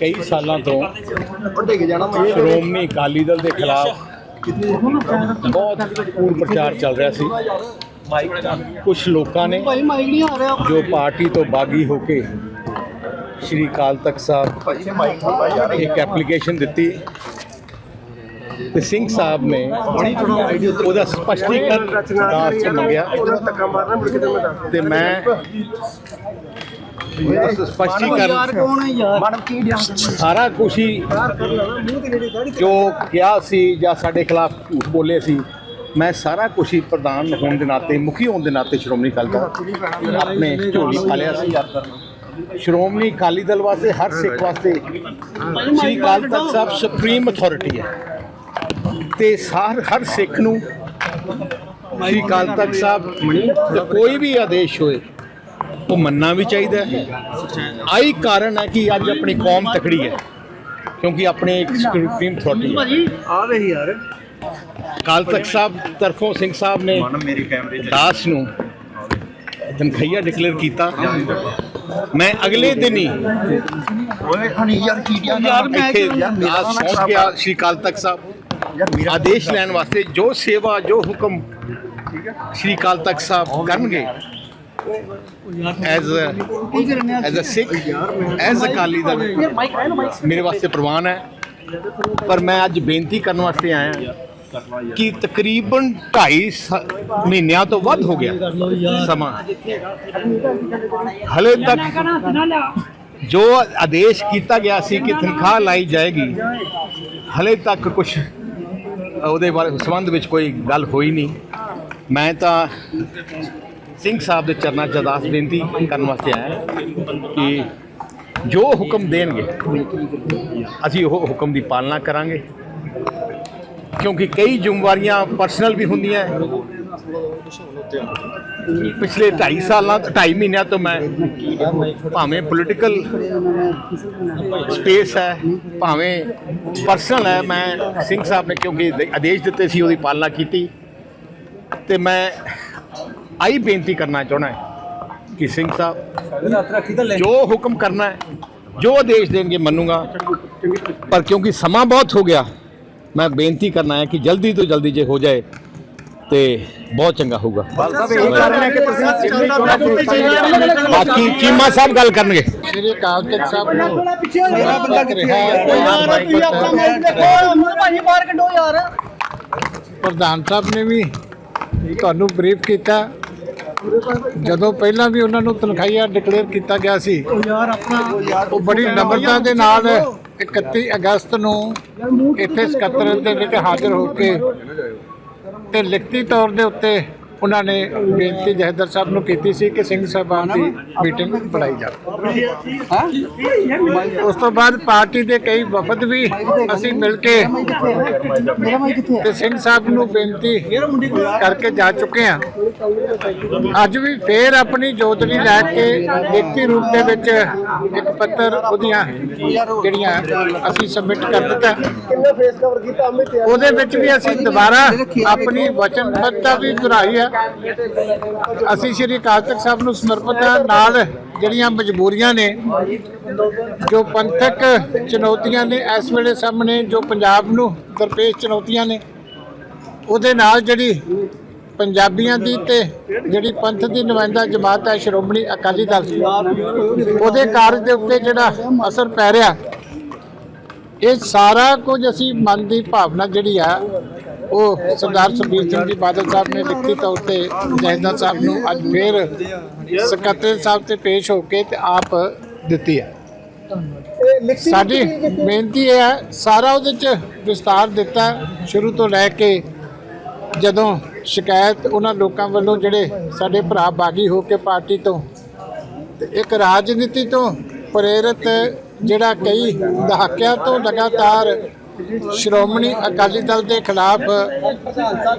ਕਈ ਸਾਲਾਂ ਤੋਂ ਸ਼੍ਰੋਮਣੀ ਅਕਾਲੀ ਦਲ ਦੇ ਖਿਲਾਫ ਬਹੁਤ ਪੂਰ ਪ੍ਰਚਾਰ ਚੱਲ ਰਿਹਾ ਸੀ। ਕੁਝ ਲੋਕਾਂ ਨੇ ਜੋ ਪਾਰਟੀ ਤੋਂ ਬਾਗੀ ਹੋ ਕੇ ਸ਼੍ਰੀ ਅਕਾਲ ਤਖਤ ਸਾਹਿਬ ਇੱਕ ਐਪਲੀਕੇਸ਼ਨ ਦਿੱਤੀ ਤੇ ਸਿੰਘ ਸਾਹਿਬ ਨੇ ਉਹਦਾ ਸਪਸ਼ਟੀਕਰਨ ਦਾਸ ਚ ਮੰਗਿਆ। ਤੇ ਮੈਂ ਸਾਰਾ ਕੁਛ ਹੀ ਜੋ ਕਿਹਾ ਸੀ ਜਾਂ ਸਾਡੇ ਖਿਲਾਫ ਝੂਠ ਬੋਲੇ ਸੀ ਮੈਂ ਸਾਰਾ ਕੁਛ ਹੀ ਪ੍ਰਧਾਨ ਹੋਣ ਦੇ ਨਾਤੇ ਮੁਖੀ ਹੋਣ ਦੇ ਨਾਤੇ ਸ਼੍ਰੋਮਣੀ ਅਕਾਲੀ ਦਲ ਆਪਣੇ ਝੋਲੀ ਪਾ ਲਿਆ ਸੀ। ਸ਼੍ਰੋਮਣੀ ਅਕਾਲੀ ਦਲ ਵਾਸਤੇ ਹਰ ਸਿੱਖ ਵਾਸਤੇ ਸ਼੍ਰੀ ਅਕਾਲ ਤਖਤ ਸਾਹਿਬ ਸੁਪਰੀਮ ਅਥਾਰਟੀ ਹੈ। ਤੇ ਸਾਰ ਹਰ ਸਿੱਖ ਨੂੰ ਸ਼੍ਰੀ ਅਕਾਲ ਤਖਤ ਸਾਹਿਬ ਕੋਈ ਵੀ ਆਦੇਸ਼ ਹੋਏ ਉਹ ਮੰਨਣਾ ਵੀ ਚਾਹੀਦਾ ਹੈ। ਆਈ ਕਾਰਨ ਹੈ ਕਿ ਅੱਜ ਆਪਣੀ ਕੌਮ ਤਕੜੀ ਹੈ ਕਿਉਂਕਿ ਆਪਣੇ ਇੱਕ ਸੁਪਰੀਮ ਅਥਾਰਟੀ ਹੈ। ਆ ਰਹੀ ਯਾਰ। ਅਕਾਲ ਤਖਤ ਸਾਹਿਬ ਤਰਫੋਂ ਸਿੰਘ ਸਾਹਿਬ ਨੇ ਮੇਰੇ ਕੈਮਰੇ ਦਾਸ ਨੂੰ ਤਨਖਈਆ ਡਿਕਲੇਅਰ ਕੀਤਾ। ਮੈਂ ਅਗਲੇ ਦਿਨ ਹੀ ਓਏ ਹਣੀ ਯਾਰ ਕੀੜੀਆਂ ਯਾਰ ਮੈਂ ਦਾਸ ਪਹੁੰਚ ਗਿਆ ਸ਼੍ਰੀ ਅਕਾਲ ਤਖਤ ਸਾਹਿਬ। ਆਦੇਸ਼ ਲੈਣ ਵਾਸਤੇ ਜੋ ਸੇਵਾ ਜੋ ਹੁਕਮ ਸ਼੍ਰੀ ਅਕਾਲ ਤਖਤ ਸਾਹਿਬ ਕਰਨਗੇ as as a Sikh as a Akali Dal ਮੇਰੇ ਵਾਸਤੇ ਪ੍ਰਵਾਨ ਹੈ। ਪਰ ਮੈਂ ਅੱਜ ਬੇਨਤੀ ਕਰਨ ਵਾਸਤੇ ਆਇਆ ਕਿ ਤਕਰੀਬਨ 2.5 ਮਹੀਨਿਆਂ ਤੋਂ ਵੱਧ ਹੋ ਗਿਆ ਸਮਾਂ। ਹਲੇ ਤੱਕ ਜੋ ਆਦੇਸ਼ ਕੀਤਾ ਗਿਆ ਸੀ ਕਿ ਤਨਖਾਹ ਲਾਈ ਜਾਏਗੀ, ਹਲੇ ਤੱਕ ਕੁਝ ਉਹਦੇ ਬਾਰੇ ਸੰਬੰਧ ਵਿੱਚ ਕੋਈ ਗੱਲ ਹੋਈ ਨਹੀਂ। ਮੈਂ ਤਾਂ ਸਿੰਘ ਸਾਹਿਬ ਦੇ ਚਰਨਾਂ 'ਚ ਅਰਦਾਸ ਬੇਨਤੀ ਕਰਨ ਵਾਸਤੇ ਆਇਆ ਕਿ ਜੋ ਹੁਕਮ ਦੇਣਗੇ, ਅਸੀਂ ਉਹ ਹੁਕਮ ਦੀ ਪਾਲਣਾ ਕਰਾਂਗੇ। ਕਿਉਂਕਿ ਕਈ ਜ਼ਿੰਮੇਵਾਰੀਆਂ ਪਰਸਨਲ ਵੀ ਹੁੰਦੀਆਂ ਪਿਛਲੇ 2.5 ਸਾਲਾਂ 2.5 ਮਹੀਨਿਆਂ ਤੋਂ ਮੈਂ ਭਾਵੇਂ ਪੋਲੀਟੀਕਲ ਸਪੇਸ ਹੈ, ਭਾਵੇਂ ਪਰਸਨਲ ਹੈ, ਮੈਂ ਸਿੰਘ ਸਾਹਿਬ ਨੇ ਕਿਉਂਕਿ ਆਦੇਸ਼ ਦਿੱਤੇ ਸੀ, ਉਹਦੀ ਪਾਲਣਾ ਕੀਤੀ। ਤੇ ਮੈਂ ਆਈ ਬੇਨਤੀ ਕਰਨਾ ਚਾਹਣਾ ਹੈ ਕਿ ਸਿੰਘ ਸਾਹਿਬ ਜੋ ਹੁਕਮ ਕਰਨਾ ਹੈ ਜੋ ਆਦੇਸ਼ ਦੇਣਗੇ ਮੰਨੂਗਾ। ਪਰ ਕਿਉਂਕਿ ਸਮਾਂ ਬਹੁਤ ਹੋ ਗਿਆ ਮੈਂ ਬੇਨਤੀ ਕਰਨਾ ਹੈ ਕਿ ਜਲਦੀ ਤੋਂ ਜਲਦੀ ਜੇ ਹੋ ਜਾਏ ਤੇ ਬਹੁਤ ਚੰਗਾ ਹੋਊਗਾ। ਬਾਕੀ ਚੀਮਾ ਸਾਹਿਬ ਗੱਲ ਕਰਨਗੇ। ਸ਼੍ਰੀ ਅਕਾਲ ਤਖਤ ਸਾਹਿਬ ਨੂੰ ਮੇਰਾ ਬੰਦਾ ਕਿੱਥੇ ਹੈ ਪ੍ਰਧਾਨ ਸਾਹਿਬ ਨੇ ਵੀ ਤੁਹਾਨੂੰ ਬਰੀਫ ਕੀਤਾ। ਜਦੋਂ ਪਹਿਲਾਂ ਵੀ ਉਹਨਾਂ ਨੂੰ ਤਨਖਾਹੀਆ ਡਿਕਲੇਅਰ ਕੀਤਾ ਗਿਆ ਸੀ, ਉਹ ਬੜੀ ਨમ્રਤਾ ਦੇ ਨਾਲ 31 ਅਗਸਤ ਨੂੰ ਇੱਥੇ ਸਕੱਤਰ ਦੇ ਵਿੱਚ ਹਾਜ਼ਰ ਹੋ ਕੇ ਤੇ ਲਿਖਤੀ ਤੌਰ ਦੇ ਉੱਤੇ ਉਹਨਾਂ ਨੇ ਬੇਨਤੀ ਜਹਦਰ ਸਾਹਿਬ ਨੂੰ ਕੀਤੀ ਸੀ ਕਿ ਸਿੰਘ ਸਾਹਿਬਾਨ ਦੀ ਮੀਟਿੰਗ ਬੁਲਾਈ ਜਾਵੇ। ਉਸ ਤੋਂ ਬਾਅਦ ਪਾਰਟੀ ਦੇ ਕਈ ਵਫਦ ਵੀ ਅਸੀਂ ਮਿਲ ਕੇ ਤੇ ਸਿੰਘ ਸਾਹਿਬ ਨੂੰ ਬੇਨਤੀ ਕਰਕੇ ਜਾ ਚੁੱਕੇ ਹਾਂ। ਅੱਜ ਵੀ ਫੇਰ ਆਪਣੀ ਜੋਤਰੀ ਲੈ ਕੇ ਲਿਖਤੀ ਰੂਪ ਦੇ ਵਿੱਚ ਇੱਕ ਪੱਤਰ ਉਹਦੀਆਂ ਜਿਹੜੀਆਂ ਅਸੀਂ ਸਬਮਿਟ ਕਰ ਦਿੱਤਾ। ਉਹਦੇ ਵਿੱਚ ਵੀ ਅਸੀਂ ਦੁਬਾਰਾ ਆਪਣੀ ਵਚਨਬੱਧਤਾ ਵੀ ਦੁਹਰਾਈ ਹੈ। ਅਸੀਂ ਸ਼੍ਰੀ ਅਕਾਲ ਤਖਤ ਸਾਹਿਬ ਨੂੰ ਸਮਰਪਿਤ ਹਾਂ। ਨਾਲ ਜਿਹੜੀਆਂ ਮਜਬੂਰੀਆਂ ਨੇ, ਜੋ ਪੰਥਕ ਚੁਣੌਤੀਆਂ ਨੇ ਇਸ ਵੇਲੇ ਸਾਹਮਣੇ, ਜੋ ਪੰਜਾਬ ਨੂੰ ਦਰਪੇਸ਼ ਚੁਣੌਤੀਆਂ ਨੇ, ਉਹਦੇ ਨਾਲ ਜਿਹੜੀ ਪੰਜਾਬੀਆਂ ਦੀ ਤੇ ਜਿਹੜੀ ਪੰਥ ਦੀ ਨੁਮਾਇੰਦਾ ਜਮਾਤ ਹੈ, ਸ਼੍ਰੋਮਣੀ ਅਕਾਲੀ ਦਲ ਉਹਦੇ ਕਾਰਜ ਦੇ ਉੱਤੇ ਜਿਹੜਾ ਅਸਰ ਪੈ ਰਿਹਾ, ਇਹ ਸਾਰਾ ਕੁਝ ਅਸੀਂ ਮਨ ਦੀ ਭਾਵਨਾ ਜਿਹੜੀ ਆ ਉਹ ਸਰਦਾਰ ਸੁਖਬੀਰ ਸਿੰਘ ਜੀ ਬਾਦਲ ਸਾਹਿਬ ਨੇ ਲਿਖਤੀ ਤੌਰ ਤੇ ਜੈਦਾ ਸਾਹਿਬ ਨੂੰ ਅੱਜ ਫੇਰ ਸਕੱਤਰ ਸਾਹਿਬ ਤੇ ਪੇਸ਼ ਹੋ ਕੇ ਤੇ ਆਪ ਦਿੱਤੀ ਹੈ। ਸਾਡੀ ਬੇਨਤੀ ਇਹ ਹੈ, ਸਾਰਾ ਉਹਦੇ ਚ ਵਿਸਤਾਰ ਦਿੱਤਾ ਸ਼ੁਰੂ ਤੋਂ ਲੈ ਕੇ ਜਦੋਂ ਸ਼ਿਕਾਇਤ ਉਹਨਾਂ ਲੋਕਾਂ ਵੱਲੋਂ ਜਿਹੜੇ ਸਾਡੇ ਭਰਾ ਬਾਗੀ ਹੋ ਕੇ ਪਾਰਟੀ ਤੋਂ ਤੇ ਇੱਕ ਰਾਜਨੀਤੀ ਤੋਂ ਪ੍ਰੇਰਿਤ ਜਿਹੜਾ ਕਈ ਦਹਾਕਿਆਂ ਤੋਂ ਲਗਾਤਾਰ ਸ਼੍ਰੋਮਣੀ ਅਕਾਲੀ ਦਲ ਦੇ ਖਿਲਾਫ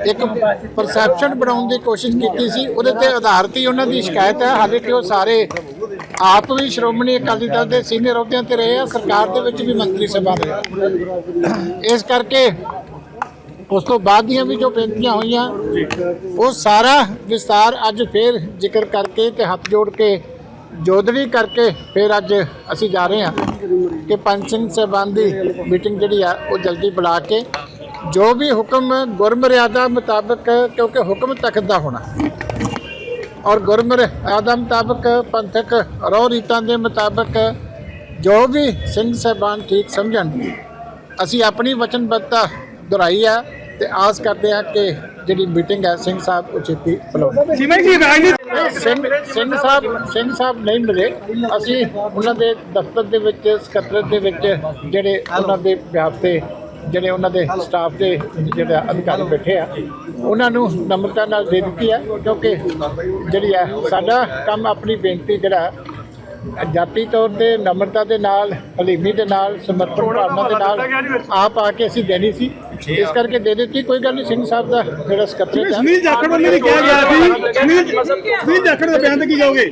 ਇੱਕ ਪਰਸੈਪਸ਼ਨ ਬਣਾਉਣ ਦੀ ਕੋਸ਼ਿਸ਼ ਕੀਤੀ ਸੀ। ਉਹਦੇ ਤੇ ਆਧਾਰਿਤ ਹੀ ਉਹਨਾਂ ਦੀ ਸ਼ਿਕਾਇਤ ਹੈ। ਹਾਲੇ ਕਿ ਉਹ ਸਾਰੇ ਆਪ ਵੀ ਸ਼੍ਰੋਮਣੀ ਅਕਾਲੀ ਦਲ ਦੇ ਸੀਨੀਅਰ ਅਹੁਦਿਆਂ ਤੇ ਰਹੇ ਆ। ਸਰਕਾਰ ਦੇ ਵਿੱਚ ਵੀ ਮੰਤਰੀ ਸਭਾ ਦੇ ਇਸ ਕਰਕੇ ਉਸ ਤੋਂ ਬਾਅਦ ਦੀਆਂ ਵੀ ਜੋ ਬੇਨਤੀਆਂ ਹੋਈਆਂ, ਉਹ ਸਾਰਾ ਵਿਸਤਾਰ ਅੱਜ ਫੇਰ ਜ਼ਿਕਰ ਕਰਕੇ ਤੇ ਹੱਥ ਜੋੜ ਕੇ ਜੋਦੜੀ ਕਰਕੇ ਫਿਰ ਅੱਜ ਅਸੀਂ ਜਾ ਰਹੇ ਹਾਂ ਕਿ ਪੰਜ ਸਿੰਘ ਸਾਹਿਬਾਨ ਦੀ ਮੀਟਿੰਗ ਜਿਹੜੀ ਆ, ਉਹ ਜਲਦੀ ਬੁਲਾ ਕੇ ਜੋ ਵੀ ਹੁਕਮ ਗੁਰਮਰਿਆਦਾ ਮੁਤਾਬਕ, ਕਿਉਂਕਿ ਹੁਕਮ ਤਖਤ ਦਾ ਹੋਣਾ। ਔਰ ਗੁਰਮਰਿਆਦਾ ਮੁਤਾਬਕ ਪੰਥਕ ਰੋ ਰੀਤਾਂ ਦੇ ਮੁਤਾਬਕ ਜੋ ਵੀ ਸਿੰਘ ਸਾਹਿਬਾਨ ਠੀਕ ਸਮਝਣ, ਅਸੀਂ ਆਪਣੀ ਵਚਨਬੱਧਤਾ ਦੁਹਰਾਈ ਆ। ਤੇ ਆਸ ਕਰਦੇ ਆ ਕਿ ਜਿਹੜੀ ਮੀਟਿੰਗ ਹੈ ਸਿੰਘ ਸਾਹਿਬ ਉਚਿਤੀ ਬੁਲਾਉਣ। ਜਿਵੇਂ ਕਿ ਰਾਜਨੀਤੀ ਸਿੰਘ ਸਿੰਘ ਸਾਹਿਬ ਸਿੰਘ ਸਾਹਿਬ ਨਹੀਂ ਮਿਲੇ। ਅਸੀਂ ਉਹਨਾਂ ਦੇ ਦਫ਼ਤਰ ਦੇ ਵਿੱਚ ਸਕੱਤਰ ਦੇ ਵਿੱਚ ਜਿਹੜੇ ਉਹਨਾਂ ਦੇ ਵਿਆਪ ਤੇ ਜਿਹੜੇ ਉਹਨਾਂ ਦੇ ਸਟਾਫ ਦੇ ਜਿਹੜੇ ਅਧਿਕਾਰੀ ਬੈਠੇ ਆ ਉਹਨਾਂ ਨੂੰ ਨਮਰਤਾ ਨਾਲ ਦੇ ਦਿੱਤੀ ਆ ਕਿਉਂਕਿ ਜਿਹੜੀ ਆ ਸਾਡਾ ਕੰਮ ਆਪਣੀ ਬੇਨਤੀ ਜਿਹੜਾ ਜਾਤੀ ਤੌਰ ਤੇ ਨਮਰਤਾ ਦੇ ਨਾਲ ਹਲੀਮੀ ਦੇ ਨਾਲ ਸਮਰਪਣ ਭਾਵਨਾ ਦੇ ਨਾਲ ਆਪ ਆ ਕੇ ਅਸੀਂ ਦੇਣੀ ਸੀ। ਇਸ ਕਰਕੇ ਦੇ ਦਿੱਤੀ ਕੋਈ ਗੱਲ ਨਹੀਂ ਸਿੰਘ ਸਾਹਿਬ ਦਾ ਜਿਹੜਾ ਸਕੱਤਰ ਹੈ ਸੁਨੀਲ ਜਾਖੜ ਵੱਲੋਂ ਵੀ ਕਿਹਾ ਗਿਆ ਸੀ। ਸੁਨੀਲ ਸੁਨੀਲ ਜਾਖੜ ਦਾ ਬਿਆਨ ਤੇ ਕੀ ਜਾਓਗੇ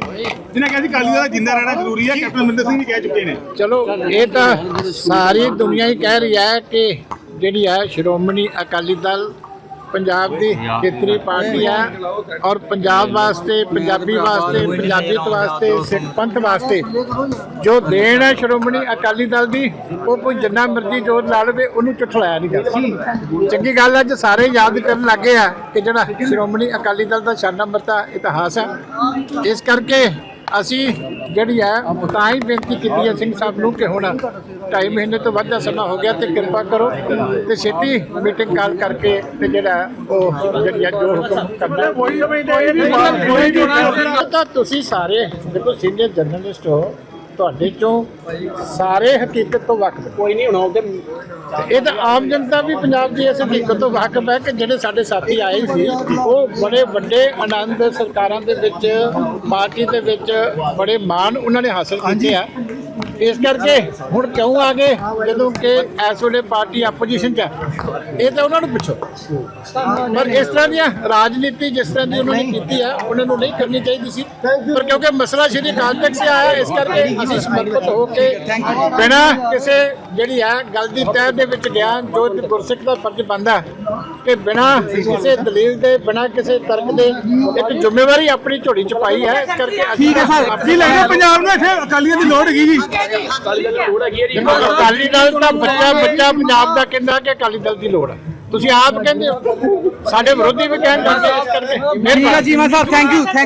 ਜਿਨ੍ਹਾਂ ਕਿਹਾ ਸੀ ਕਾਲੀ ਦਾ ਜਿੰਦਾ ਰਹਿਣਾ ਜ਼ਰੂਰੀ ਹੈ ਕੈਪਟਨ ਅਮਰਿੰਦਰ ਸਿੰਘ ਵੀ ਕਹਿ ਚੁੱਕੇ ਨੇ। ਚਲੋ ਇਹ ਤਾਂ ਸਾਰੀ ਦੁਨੀਆ ਹੀ ਕਹਿ ਰਹੀ ਹੈ ਕਿ ਜਿਹੜੀ ਹੈ ਸ਼੍ਰੋਮਣੀ ਅਕਾਲੀ ਦਲ ਪੰਜਾਬ ਦੀ ਖੇਤਰੀ ਪਾਰਟੀ ਹੈ ਔਰ ਪੰਜਾਬ ਵਾਸਤੇ, ਪੰਜਾਬੀ ਵਾਸਤੇ ਪੰਜਾਬੀਅਤ ਵਾਸਤੇ, ਸਿੱਖ ਪੰਥ ਵਾਸਤੇ ਜੋ ਦੇਣ ਹੈ ਸ਼੍ਰੋਮਣੀ ਅਕਾਲੀ ਦਲ ਦੀ, ਉਹ ਕੋਈ ਜਿੰਨਾ ਮਰਜ਼ੀ ਜ਼ੋਰ ਲਾ ਲਵੇ, ਉਹਨੂੰ ਝੁਠਲਾਇਆ ਨਹੀਂ ਜਾ ਚੰਗੀ ਗੱਲ ਅੱਜ ਸਾਰੇ ਯਾਦ ਕਰਨ ਲੱਗੇ ਆ ਕਿ ਜਿਹੜਾ ਸ਼੍ਰੋਮਣੀ ਅਕਾਲੀ ਦਲ ਦਾ ਸ਼ਾਨਾ ਮਰਤਾ ਇਤਿਹਾਸ ਹੈ। ਇਸ ਕਰਕੇ ਅਸੀਂ ਜਿਹੜੀ ਹੈ ਤਾਂ ਹੀ ਬੇਨਤੀ ਕੀਤੀ ਹੈ ਸਿੰਘ ਸਾਹਿਬ ਨੂੰ ਕਿ ਹੁਣ ਢਾਈ ਮਹੀਨੇ ਤੋਂ ਵੱਧ ਦਾ ਸਮਾਂ ਹੋ ਗਿਆ ਤੇ ਕਿਰਪਾ ਕਰੋ ਤੇ ਛੇਤੀ ਮੀਟਿੰਗ ਕਾਲ ਕਰਕੇ ਤੇ ਜਿਹੜਾ ਉਹ ਜਿਹੜੀ ਹੈ ਜੋ ਹੁਕਮ ਕਰਨਾ ਕੋਈ ਕੋਈ ਇਹ ਤਾਂ ਤੁਸੀਂ ਸਾਰੇ ਦੇਖੋ ਸੀਨੀਅਰ ਜਰਨਲਿਸਟ ਹੋ ਤੁਹਾਡੇ ਚੋਂ ਸਾਰੇ ਹਕੀਕਤ ਤੋਂ ਵਾਕਿਫ ਕੋਈ ਨਹੀਂ ਹੁਣ ਉਹਦੇ ਇਹ ਤਾਂ ਆਮ ਜਨਤਾ ਵੀ ਪੰਜਾਬ ਦੀ ਇਸ ਹਕੀਕਤ ਤੋਂ ਵਾਕਿਫ ਹੈ ਕਿ ਜਿਹੜੇ ਸਾਡੇ ਸਾਥੀ ਆਏ ਸੀ ਉਹ ਬੜੇ ਵੱਡੇ ਆਨੰਦ ਸਰਕਾਰਾਂ ਦੇ ਵਿੱਚ ਪਾਰਟੀ ਦੇ ਵਿੱਚ ਬੜੇ ਮਾਣ ਉਹਨਾਂ ਨੇ ਹਾਸਲ ਕੀਤੇ ਆ। ਇਸ ਕਰਕੇ ਹੁਣ ਕਿਉਂ ਆ ਗਏ? ਜਦੋਂ ਕਿ ਇਸ ਵੇਲੇ ਪਾਰਟੀ ਆਪੋਜੀਸ਼ਨ 'ਚ ਹੈ। ਇਹ ਤਾਂ ਉਹਨਾਂ ਨੂੰ ਪੁੱਛੋ। ਪਰ ਇਸ ਤਰ੍ਹਾਂ ਦੀਆਂ ਰਾਜਨੀਤੀ ਜਿਸ ਤਰ੍ਹਾਂ ਦੀ ਉਹਨਾਂ ਨੇ ਕੀਤੀ ਹੈ ਉਹਨਾਂ ਨੂੰ ਨਹੀਂ ਕਰਨੀ ਚਾਹੀਦੀ ਸੀ। ਪਰ ਕਿਉਂਕਿ ਮਸਲਾ ਸ਼੍ਰੀ ਅਕਾਲ ਤਖਤ ਸੇ ਆਇਆ ਇਸ ਕਰਕੇ ਅਸੀਂ ਸਮਰਪਿਤ ਹੋ ਕੇ ਬਿਨਾਂ ਕਿਸੇ ਜਿਹੜੀ ਹੈ ਗੱਲ ਦੀ ਤਹਿ ਦੇ ਵਿੱਚ ਗਿਆ ਜੋ ਗੁਰਸਿੱਖ ਦਾ ਫਰਜ਼ ਬਣਦਾ ਕਿ ਬਿਨਾਂ ਕਿਸੇ ਦਲੀਲ ਦੇ ਬਿਨਾਂ ਕਿਸੇ ਤਰਕ ਦੇ ਇੱਕ ਜ਼ਿੰਮੇਵਾਰੀ ਆਪਣੀ ਝੋਲੀ ਚ ਪਾਈ ਹੈ। ਇਸ ਕਰਕੇ ਅਸੀਂ ਠੀਕ ਹੈ ਸਰ। ਕੀ ਲੱਗਦਾ ਪੰਜਾਬ ਨੂੰ ਇੱਥੇ ਅਕਾਲੀਆਂ ਦੀ ਲੋੜ ਹੈਗੀ ਜੀ। ਅਕਾਲੀ ਦਲ ਦਾ ਬੱਚਾ ਬੱਚਾ ਪੰਜਾਬ ਦਾ ਕਹਿੰਦਾ ਕਿ ਅਕਾਲੀ ਦਲ ਦੀ ਲੋੜ ਹੈ। ਤੁਸੀਂ ਆਪ ਕਹਿੰਦੇ ਹੋ। ਸਾਡੇ ਵਿਰੋਧੀ ਵੀ ਕਹਿਣ ਲੱਗੇ ਇਸ ਕਰਕੇ। ਠੀਕ ਹੈ ਜੀ ਮੈਂ ਸਾਹਿਬ ਥੈਂਕ ਯੂ ਥੈਂਕ